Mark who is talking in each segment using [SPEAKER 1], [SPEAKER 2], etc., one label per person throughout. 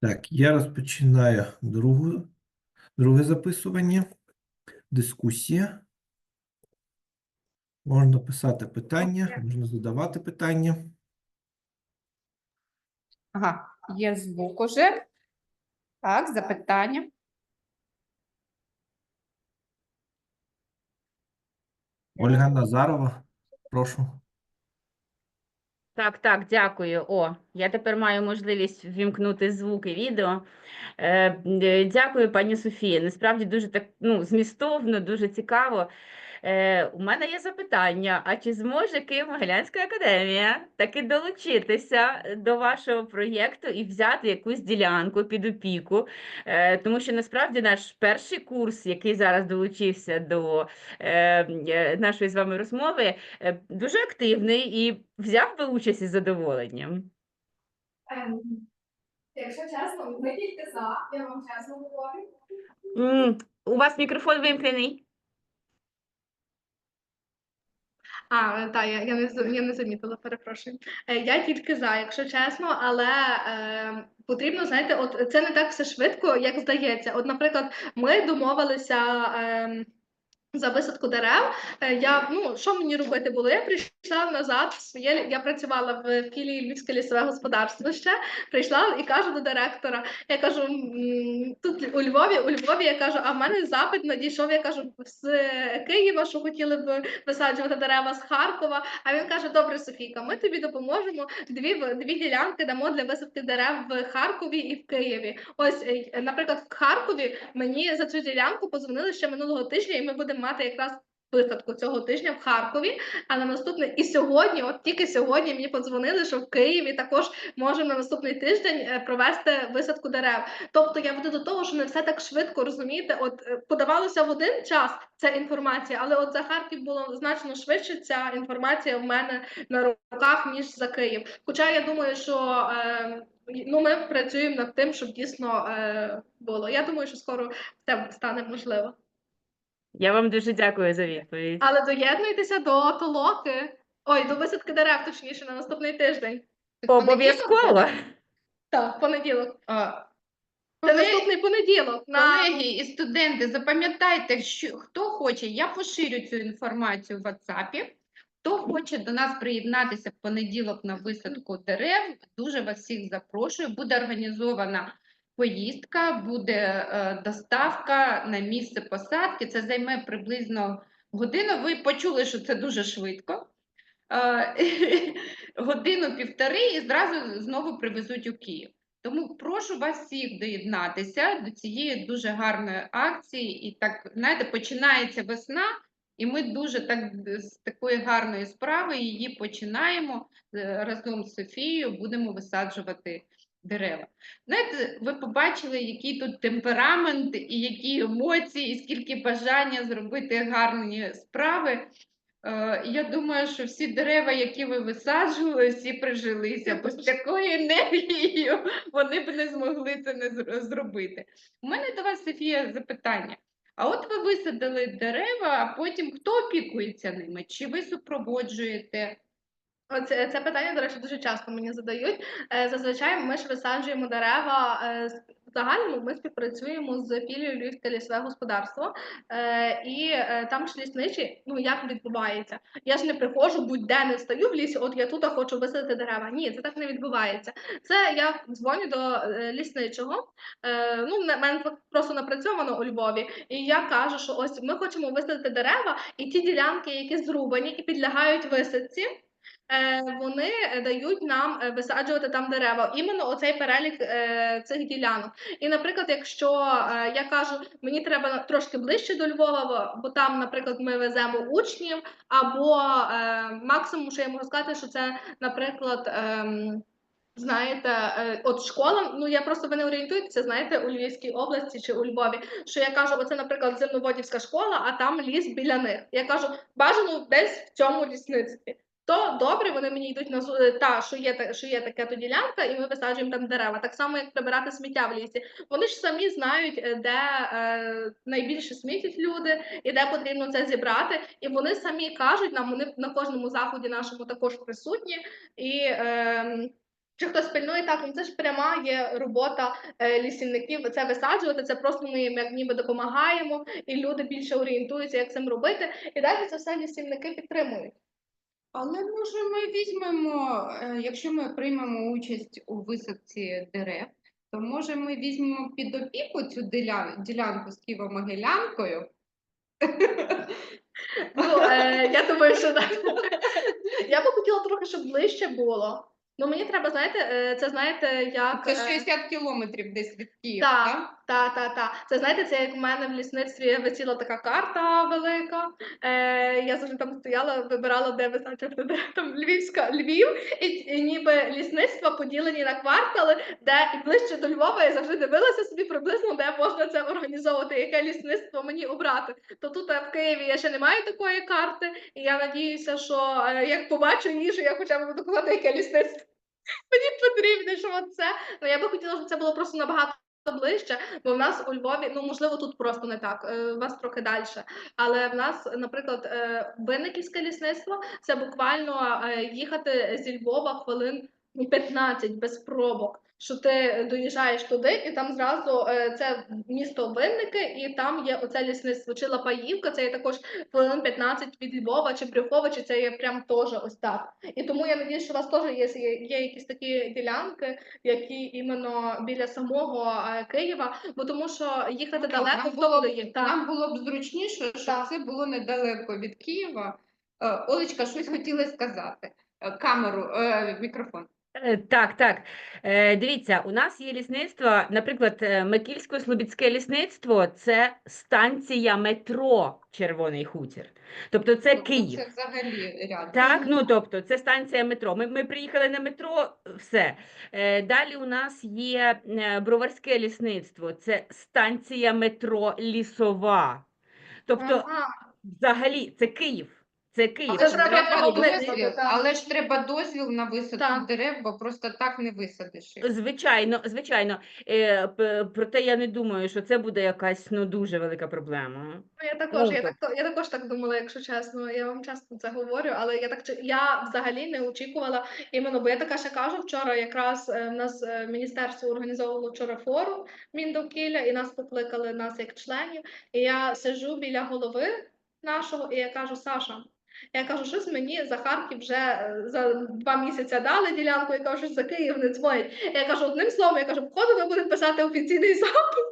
[SPEAKER 1] Так, я розпочинаю другу, друге записування. Дискусія. Можна писати питання, можна задавати питання.
[SPEAKER 2] Ага, є звук уже. Так, запитання.
[SPEAKER 1] Ольга Назарова, прошу.
[SPEAKER 3] Так, так, дякую. О, я тепер маю можливість ввімкнути звук і відео. Е, е, дякую, пані Софія. Насправді дуже так ну, змістовно, дуже цікаво. Е, у мене є запитання: а чи зможе Києво-Могилянська академія таки долучитися до вашого проєкту і взяти якусь ділянку під опіку? Е, тому що насправді наш перший курс, який зараз долучився до е, е, нашої з вами розмови, е, дуже активний і взяв би участь із задоволенням.
[SPEAKER 4] Ем, Якщо чесно, ми тільки за, я вам чесно говорю.
[SPEAKER 3] У вас мікрофон вимкнений?
[SPEAKER 4] А, так, я, я, не, я не замітила, перепрошую. Е, Я тільки за, якщо чесно, але е, потрібно, знаєте, от це не так все швидко, як здається. От, наприклад, ми домовилися. Е, за висадку дерев, Е, я ну що мені робити було? Я прийшла назад в своє я працювала в філії Львівське лісове господарство ще прийшла і кажу до директора. Я кажу, тут у Львові, у Львові я кажу, а в мене запит надійшов. Я кажу з Києва, що хотіли б висаджувати дерева з Харкова. А він каже: Добре, Софійка, ми тобі допоможемо. Дві дві ділянки дамо для висадки дерев в Харкові і в Києві. Ось, е, наприклад, в Харкові мені за цю ділянку позвонили ще минулого тижня, і ми будемо мати якраз. Висадку цього тижня в Харкові, а на наступний і сьогодні, от тільки сьогодні мені подзвонили, що в Києві також можемо на наступний тиждень е, провести висадку дерев. Тобто я веду до того, що не все так швидко розумієте. От е, подавалося в один час ця інформація, але от за Харків було значно швидше ця інформація в мене на руках ніж за Київ. Хоча я думаю, що е, ну ми працюємо над тим, щоб дійсно е, було. Я думаю, що скоро це стане можливо.
[SPEAKER 3] Я вам дуже дякую за відповідь.
[SPEAKER 4] Але доєднуйтеся до толоки. Ой, до висадки дерев, точніше, на наступний тиждень.
[SPEAKER 3] Обов'язково.
[SPEAKER 4] Так, понеділок.
[SPEAKER 2] А,
[SPEAKER 4] Це
[SPEAKER 2] колеги-
[SPEAKER 4] наступний понеділок. На...
[SPEAKER 2] Колеги і студенти, запам'ятайте, що хто хоче, я поширю цю інформацію в WhatsApp. Хто хоче до нас приєднатися в понеділок на висадку дерев, дуже вас всіх запрошую. Буде організована поїздка, буде е, доставка на місце посадки. Це займе приблизно годину. Ви почули, що це дуже швидко. Е, Годину-півтори і зразу знову привезуть у Київ. Тому прошу вас всіх доєднатися до цієї дуже гарної акції. І так, знаєте, починається весна, і ми дуже так з такої гарної справи її починаємо е, разом з Софією, будемо висаджувати дерева. Знаєте, ви побачили, який тут темперамент, і які емоції, і скільки бажання зробити гарні справи. Е, Я думаю, що всі дерева, які ви висаджували, всі прижилися, бо з такою енергією вони б не змогли це не зробити. У мене до вас, Софія, запитання. А от ви висадили дерева, а потім хто опікується ними? Чи ви супроводжуєте?
[SPEAKER 4] Оце це питання, до речі, дуже часто мені задають. Е, Зазвичай ми ж висаджуємо дерева. е, В загальному ми співпрацюємо з філією Львівське лісове господарство, Е, і там ж лісничі, ну як відбувається? Я ж не приходжу, будь-де не встаю в лісі, от я тут хочу висадити дерева. Ні, це так не відбувається. Це я дзвоню до лісничого. Ну, мене просто напрацьовано у Львові, і я кажу, що ось ми хочемо висадити дерева, і ті ділянки, які зрубані і підлягають висадці. Е, вони е, дають нам е, висаджувати там дерева. Іменно оцей перелік цих ділянок. І, наприклад, якщо я кажу, мені треба трошки ближче до Львова, бо- там, наприклад, ми веземо учнів, або максимум, що я можу сказати, що це, наприклад. ем, Знаєте, от школа, ну я просто ви не орієнтуєтеся, знаєте, у Львівській області чи у Львові, що я кажу, оце, наприклад, земноводівська школа, а там ліс біля них. Я кажу, бажано десь в цьому лісництві. То добре, вони мені йдуть на е, та, що є та- що є таке то ділянка, і ми висаджуємо там дерева. Так само, як прибирати сміття в лісі. Вони ж самі знають, е, де е, найбільше смітять люди і де потрібно це зібрати. І вони самі кажуть нам, вони на кожному заході нашому також присутні. І е, Чи хтось пильнує так, ну це ж пряма є робота е, лісівників. Це висаджувати, це просто ми їм як ніби допомагаємо, і люди більше орієнтуються, як цим робити. І далі це все лісівники підтримують.
[SPEAKER 2] Але може ми візьмемо, е, якщо ми приймемо участь у висадці дерев, то може ми візьмемо під опіку цю ділянку з Києво-Могилянкою.
[SPEAKER 4] Ну, е, я думаю, що так. Я би хотіла трохи, щоб ближче було. Ну мені треба, знаєте, е, це знаєте, як.
[SPEAKER 2] Це
[SPEAKER 4] е,
[SPEAKER 2] 60 кілометрів десь від Києва.
[SPEAKER 4] Так? Та, та, та. Це знаєте, це як в мене в лісництві висіла така карта велика. Е, я завжди там стояла, вибирала, де висаджувати де там Львівська Львів, і, і ніби лісництва поділені на квартали, де і ближче до Львова я завжди дивилася собі приблизно, де можна це організовувати, яке лісництво мені обрати. То тут е, в Києві я ще не маю такої карти, і я надіюся, що е, як побачу їжу, я хоча б буду казати, яке лісництво. Мені потрібне, що це. Ну я би хотіла, щоб це було просто набагато ближче, бо в нас у Львові, ну можливо, тут просто не так, е, у вас трохи далі. Але в нас, наприклад, е, Винниківське лісництво це буквально е, їхати зі Львова хвилин 15 без пробок. Що ти доїжджаєш туди, і там зразу е, це місто Винники, і там є оце лісництво. Чи Лапаївка, це є також хвилин 15 від Львова, чи Брюхова, чи це є прям теж ось так. І тому я надію, що у вас теж є, є, є якісь такі ділянки, які іменно біля самого е, Києва, бо тому що їхати далеко
[SPEAKER 2] нам було
[SPEAKER 4] є. Так.
[SPEAKER 2] Нам було б зручніше, щоб
[SPEAKER 4] Так.
[SPEAKER 2] це було недалеко від Києва. Е, Олечка, щось хотіла сказати. Камеру, мікрофон.
[SPEAKER 3] Е, Так, так. Е, Дивіться, у нас є лісництво, наприклад, е, Микільсько-Слобідське лісництво це станція метро Червоний Хутір. Тобто це
[SPEAKER 2] Тобто
[SPEAKER 3] Київ.
[SPEAKER 2] Це взагалі рядом.
[SPEAKER 3] Так, ну тобто це станція метро. Ми, ми приїхали на метро, все. Далі у нас є Броварське лісництво, це станція метро Лісова. Тобто,
[SPEAKER 4] Ага.
[SPEAKER 3] взагалі, це Київ. Це Київ.
[SPEAKER 2] Але ж
[SPEAKER 4] треба
[SPEAKER 2] треба дозвіл,
[SPEAKER 4] так.
[SPEAKER 2] але ж треба дозвіл на висадку
[SPEAKER 4] Так.
[SPEAKER 2] дерев, бо просто так не висадиш. їх.
[SPEAKER 3] Звичайно, звичайно. Е, п- проте я не думаю, що це буде якась ну дуже велика проблема.
[SPEAKER 4] Ну, я також, я,
[SPEAKER 3] так.
[SPEAKER 4] я також так думала, якщо чесно. Я вам часто це говорю, але я так чи- я взагалі не очікувала іменно, бо я така ще кажу вчора. Якраз е, в нас е, міністерство організовувало вчора форум Міндовкілля, і нас покликали нас як членів. І я сижу біля голови нашого, і я кажу, Саша. Я кажу, щось мені за Харків вже е, за два місяці дали ділянку, я кажу, щось за Київ не дзвонять. Я кажу, одним словом, я кажу, походу, ви будете писати офіційний запит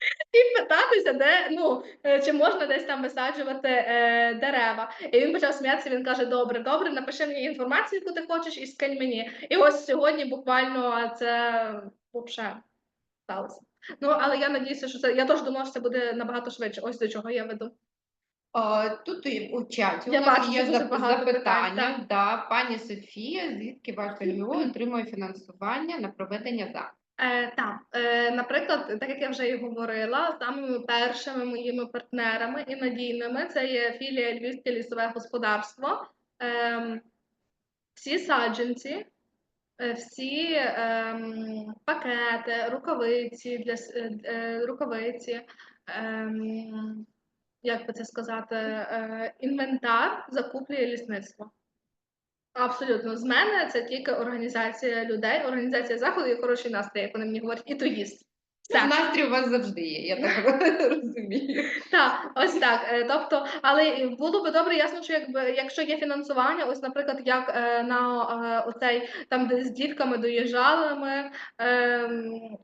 [SPEAKER 4] і питатися, де ну е, чи можна десь там висаджувати е, дерева. І він почав сміятися. Він каже: Добре, добре, напиши мені інформацію, яку ти хочеш, і скинь мені. І ось сьогодні буквально це взагалі сталося. Ну але я надіюся, що це я теж думала, що це буде набагато швидше. Ось до чого я веду.
[SPEAKER 2] А, Тут і у чаті
[SPEAKER 4] Я
[SPEAKER 2] у нас
[SPEAKER 4] бачу,
[SPEAKER 2] є
[SPEAKER 4] дуже
[SPEAKER 2] зап-
[SPEAKER 4] багато
[SPEAKER 2] запитання.
[SPEAKER 4] так.
[SPEAKER 2] Да, пані Софія, звідки ваше ЛьВО отримує фінансування на проведення заходу?
[SPEAKER 4] Е, так, е, наприклад, так як я вже і говорила, самими першими моїми партнерами і надійними це є філія Львівське лісове господарство. Ем, всі саджанці, е, всі ем, пакети, рукавиці для с- е, е, рукавиці, ем, як би це сказати, е, інвентар закуплює лісництво. Абсолютно, з мене це тільки організація людей, організація заходу і хороший настрій, як вони мені говорять, і доїзд. Все.
[SPEAKER 2] Настрій у вас завжди є, я так розумію.
[SPEAKER 4] Так, ось так. Е, Тобто, але було би добре, ясно, що якби якщо є фінансування, ось, наприклад, як е, на е, оцей там, де з дітками доїжджали ми. Е,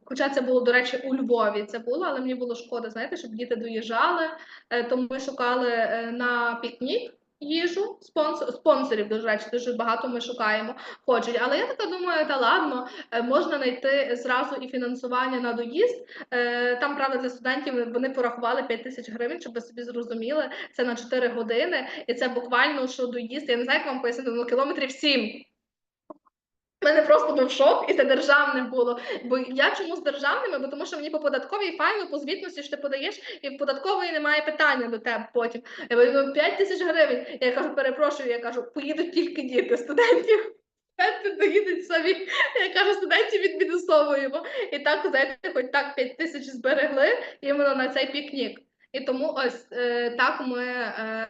[SPEAKER 4] хоча це було, до речі, у Львові це було, але мені було шкода, знаєте, щоб діти доїжджали. Е, тому ми шукали е, на пікнік. Їжу спонсор, спонсорів, до речі, дуже багато ми шукаємо, хочуть. Але я така думаю, та ладно, е, можна знайти зразу і фінансування на доїзд. Е, Там, правда, для студентів вони порахували 5 тисяч гривень, щоб ви собі зрозуміли. Це на 4 години, і це буквально що доїзд. Я не знаю, як вам пояснити, ну кілометрів 7. Мене просто був шок, і це державне було. Бо я чому з державними? Бо тому що мені по податковій файли, по звітності що ти подаєш, і в податкової немає питання до тебе потім. Я говорю, 5 тисяч гривень. Я кажу, перепрошую, я кажу, поїдуть тільки діти студентів. Студенти доїдуть самі. Я кажу, студентів відмінусовуємо. І так, знаєте, хоч так 5 тисяч зберегли іменно на цей пікнік. І тому ось е, так ми е,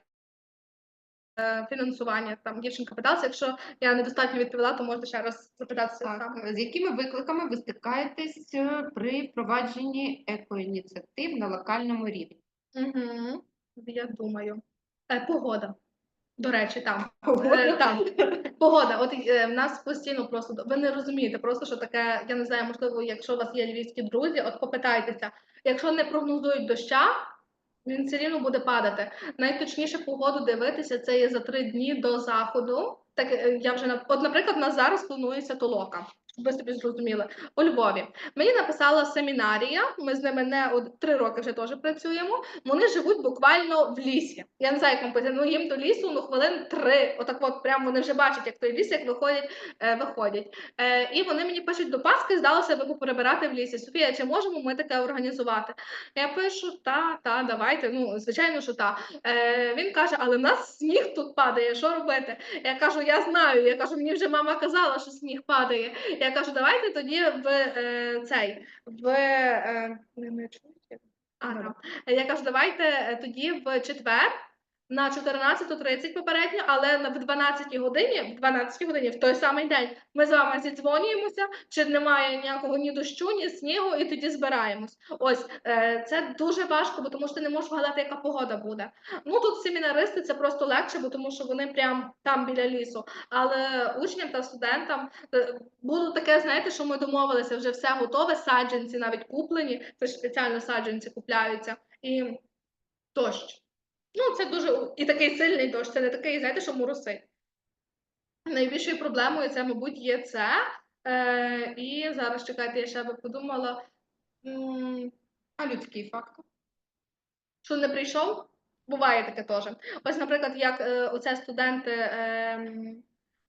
[SPEAKER 4] фінансування. Там дівчинка питалася, якщо я недостатньо відповіла, то можете ще раз запитатися
[SPEAKER 2] Так, з якими викликами ви стикаєтесь е, при впровадженні екоініціатив на локальному рівні?
[SPEAKER 4] Угу. Я думаю. Е, погода. До речі, там.
[SPEAKER 2] Погода?
[SPEAKER 4] Е, там. Погода. От е, в нас постійно просто ви не розумієте, просто що таке, я не знаю, можливо, якщо у вас є львівські друзі, от попитайтеся, якщо не прогнозують доща, він все рівно буде падати. Найточніше погоду дивитися це є за три дні до заходу. Так е, я вже на от, наприклад, у нас зараз планується толока. Ви собі зрозуміли у Львові. Мені написала семінарія. Ми з ними не от, три роки вже теж працюємо. Вони живуть буквально в лісі. Я не знаю, як вам ну їм до лісу ну хвилин три. Отак, от прям вони вже бачать, як той ліс, як виходять, е, виходять. Е, і вони мені пишуть до Пасхи, здалося би перебирати в лісі. Софія, чи можемо ми таке організувати? Я пишу, та, та, давайте. Ну, звичайно, що та. Е, він каже, але в нас сніг тут падає. Що робити? Я кажу, я знаю. Я кажу, мені вже мама казала, що сніг падає. Я кажу, давайте тоді в е, цей в е? А, там. Я кажу, давайте е, тоді в четвер. На 14.30 попередньо, але в 12 годині, в 12 годині, в той самий день, ми з вами зідзвонюємося, чи немає ніякого ні дощу, ні снігу, і тоді збираємось. Ось е, це дуже важко, бо тому що ти не можеш вгадати, яка погода буде. Ну тут семінаристи це просто легше, бо тому що вони прям там біля лісу. Але учням та студентам е, було таке, знаєте, що ми домовилися, вже все готове, саджанці навіть куплені, це ж спеціально саджанці купляються. І дощ. Ну, це дуже і такий сильний дощ, це не такий, знаєте, що моросить. Найбільшою проблемою це, мабуть, є це. Е, і зараз чекайте, я ще би подумала,
[SPEAKER 2] А людський фактор?
[SPEAKER 4] що не прийшов. Буває таке теж. Ось, наприклад, як е, оце студенти, ем,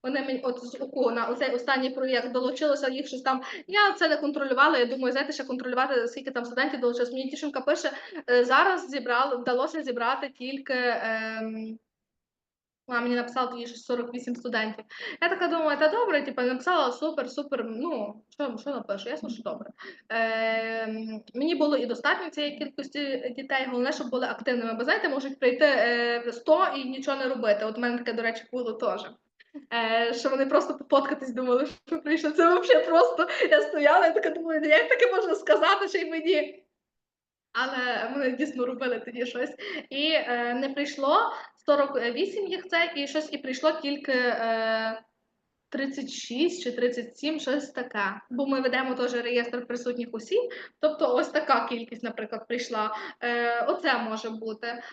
[SPEAKER 4] вони мені от з УКУ на оцей останній проєкт долучилося, їх щось там. Я це не контролювала. Я думаю, знаєте, ще контролювати, скільки там студентів долучилось. Мені дівчинка пише, е, зараз зібрали, вдалося зібрати тільки. Ем, вона мені написала тоді що 48 студентів. Я така думаю, та добре, типу, написала супер, супер. Ну, що, що напишу? Ясно, що добре. Е, мені було і достатньо цієї кількості дітей, головне, щоб були активними. Бо знаєте, можуть прийти е, 100 і нічого не робити. От у мене таке, до речі, було теж. Е, що вони просто попоткатись думали, що прийшли. Це взагалі просто. Я стояла і така думаю, «Ну, як таке можна сказати, ще й мені. Але вони дійсно робили тоді щось. І е, не прийшло 48 їх це, і щось і прийшло тільки е, 36 чи 37, щось таке. Бо ми ведемо теж реєстр присутніх осіб. Тобто, ось така кількість, наприклад, прийшла. Е, оце може бути. Е,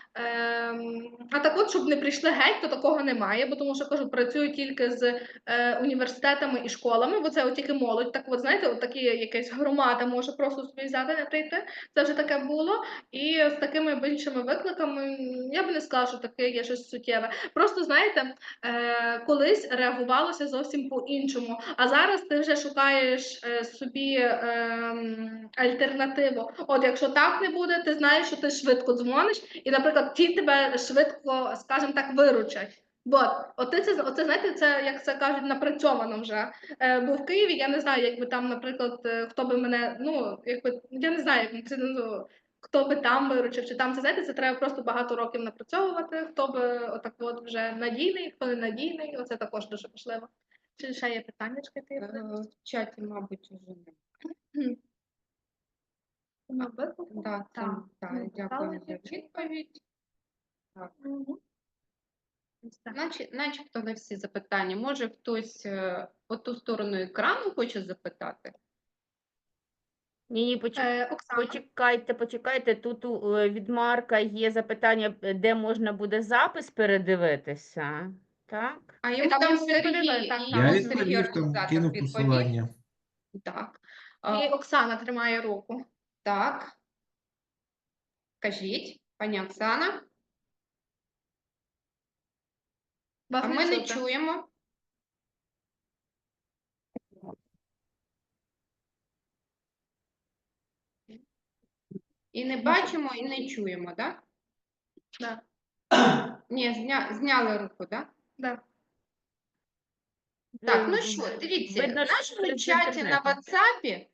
[SPEAKER 4] а так от, щоб не прийшли геть, то такого немає, бо тому що кажу, працюю тільки з е, університетами і школами, бо це от тільки молодь. Так, от знаєте, от такі якась громада може просто собі взяти не прийти. Це вже таке було. І з такими іншими викликами я б не сказала, що таке є щось суттєве. Просто знаєте, е, колись реагувалося зовсім по-іншому. А зараз ти вже шукаєш е, собі ем, альтернативу. От якщо так не буде, ти знаєш, що ти швидко дзвониш, і, наприклад, ті тебе швидко, скажімо так, виручать. От, оце, це, оце, знаєте, це, як це кажуть, напрацьовано вже. Е, бо в Києві я не знаю, якби там, наприклад, е, хто би мене, ну, якби, я не знаю, як це, ну, хто би там виручив, чи там це знаєте, це треба просто багато років напрацьовувати, хто би отак от вже надійний, хто не надійний, оце також дуже важливо. Чи ще є питання?
[SPEAKER 2] Е,
[SPEAKER 4] подивлюсь.
[SPEAKER 2] В чаті, мабуть, уже не.
[SPEAKER 4] Нема виклику?
[SPEAKER 2] Да, це,
[SPEAKER 4] Так.
[SPEAKER 2] так,
[SPEAKER 4] Ну,
[SPEAKER 2] дякую за відповідь. Наче, начебто на всі запитання. Може хтось е, по ту сторону екрану хоче запитати?
[SPEAKER 3] Ні, ні, почекайте.
[SPEAKER 4] Е,
[SPEAKER 3] Почекайте, почекайте. Тут у, е, від Марка є запитання, е, де можна буде запис передивитися. Так?
[SPEAKER 2] А йому
[SPEAKER 4] там
[SPEAKER 2] там Сергій,
[SPEAKER 4] так.
[SPEAKER 1] Я відповів,
[SPEAKER 2] Сергій
[SPEAKER 1] там
[SPEAKER 2] організатор
[SPEAKER 1] кинув
[SPEAKER 2] відповів.
[SPEAKER 1] посилання.
[SPEAKER 2] Так.
[SPEAKER 4] І Оксана тримає руку.
[SPEAKER 2] так. Кажіть, пані Оксана,
[SPEAKER 4] Вас
[SPEAKER 2] а ми не чуємо. І не бачимо, і не чуємо, так?
[SPEAKER 4] Да.
[SPEAKER 2] Ні, зня... зняли руку, так?
[SPEAKER 4] Да.
[SPEAKER 2] Так, ну що, дивіться, в нашому чаті на. WhatsApp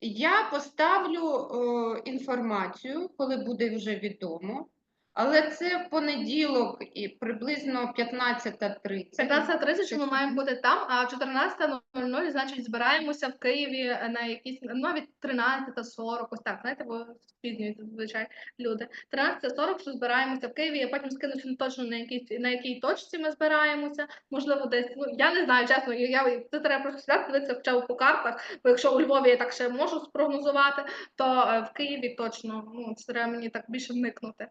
[SPEAKER 2] я поставлю е, інформацію, коли буде вже відомо. Але це понеділок і приблизно 15.30.
[SPEAKER 4] 15.30 ми маємо бути там, а 14.00, значить, збираємося в Києві на якісь ну, навіть 13.40, ось так, знаєте, бо спізнюються зазвичай люди. 13.40, що збираємося в Києві, я потім скину точно на якій, на якій точці ми збираємося. Можливо, десь, ну я не знаю, чесно, я, це треба просто сюди дивитися хоча по картах, бо якщо у Львові я так ще можу спрогнозувати, то е, в Києві точно, ну, це треба мені так більше вникнути.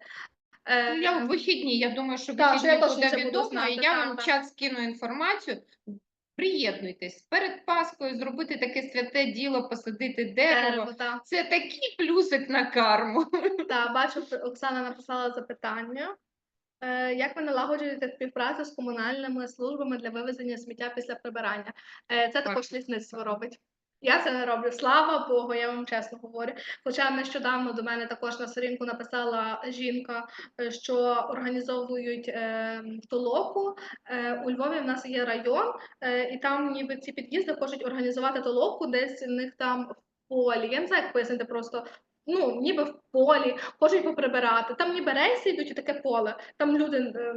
[SPEAKER 4] Е,
[SPEAKER 2] Ну, я в вихідні, я думаю, що в
[SPEAKER 4] Так, що я
[SPEAKER 2] вихідні
[SPEAKER 4] точно
[SPEAKER 2] буде
[SPEAKER 4] буду
[SPEAKER 2] відомо,
[SPEAKER 4] знати,
[SPEAKER 2] і я
[SPEAKER 4] так,
[SPEAKER 2] вам
[SPEAKER 4] так.
[SPEAKER 2] час скину інформацію. Приєднуйтесь перед Паскою, зробити таке святе діло, посадити дерево.
[SPEAKER 4] дерево, так.
[SPEAKER 2] Це такий плюсик на карму.
[SPEAKER 4] Так, бачу, Оксана написала запитання. Е, Як ви налагоджуєте співпрацю з комунальними службами для вивезення сміття після прибирання? Е, Це також лісництво робить. Я це не роблю. Слава Богу, я вам чесно говорю. Хоча нещодавно до мене також на сторінку написала жінка, е, що організовують е, толоку. Е, У Львові в нас є район, е, і там ніби ці під'їзди хочуть організувати толоку, десь у них там в полі. Я не знаю, як пояснити просто. Ну, ніби в полі, хочуть поприбирати. Там ніби рейси йдуть і таке поле. Там люди, е,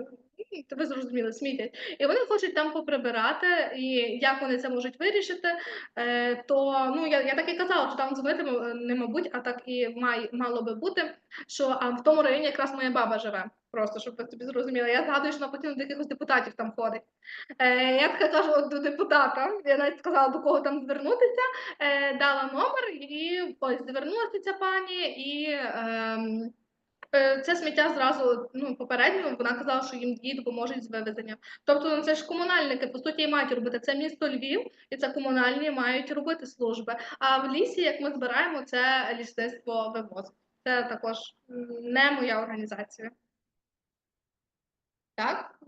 [SPEAKER 4] ну, ви зрозуміли, смітять. І вони хочуть там поприбирати. І як вони це можуть вирішити, е, то ну я, я так і казала, що там дзвонити не мабуть, а так і май, мало би бути. Що а в тому районі якраз моя баба живе. Просто щоб ви собі зрозуміли. Я згадую, що вона постійно до якихось депутатів там ходить. Е, я така кажу до депутата. Я навіть сказала, до кого там звернутися е, дала номер, і ось звернулася ця пані, і ем, це сміття зразу ну, попередньо вона казала, що їм їй допоможуть з вивезенням. Тобто ну, це ж комунальники, по суті, і мають робити. Це місто Львів, і це комунальні мають робити служби. А в лісі, як ми збираємо, це лісництво вивозить. Це також не моя організація.
[SPEAKER 2] Так,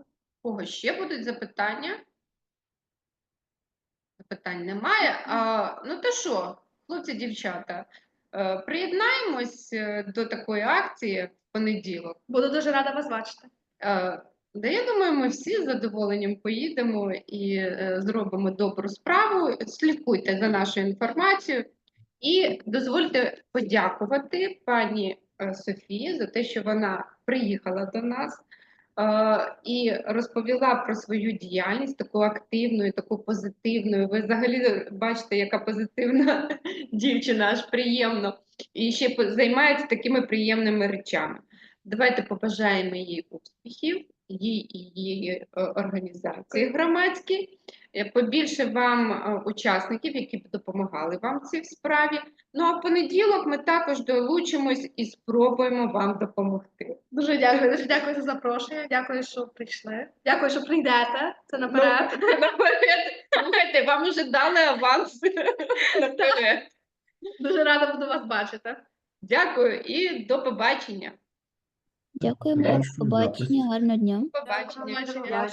[SPEAKER 2] кого ще будуть запитання? Запитань немає. А, ну то що, хлопці, дівчата, е, приєднаємось е, до такої акції в понеділок.
[SPEAKER 4] Буду дуже рада вас бачити.
[SPEAKER 2] Е, Да, я думаю, ми всі з задоволенням поїдемо і е, зробимо добру справу. Слідкуйте за нашою інформацією і дозвольте подякувати пані е, Софії за те, що вона приїхала до нас е, і розповіла про свою діяльність, таку активну і таку позитивну. Ви взагалі бачите, яка позитивна дівчина, аж приємно. І ще займається такими приємними речами. Давайте побажаємо їй успіхів, їй і її е, організації громадській. Е, Побільше вам е, учасників, які б допомагали вам в цій справі. Ну а в понеділок ми також долучимось і спробуємо вам допомогти.
[SPEAKER 4] Дуже дякую, дуже дякую за запрошення. Дякую, що прийшли. Дякую, що прийдете. Це наперед.
[SPEAKER 2] Ну, наперед. Слухайте, вам уже дали аванс наперед.
[SPEAKER 4] Дуже рада буду вас бачити.
[SPEAKER 2] Дякую і до побачення.
[SPEAKER 5] Дякуємо, побачення, гарного дня.
[SPEAKER 2] Побачення.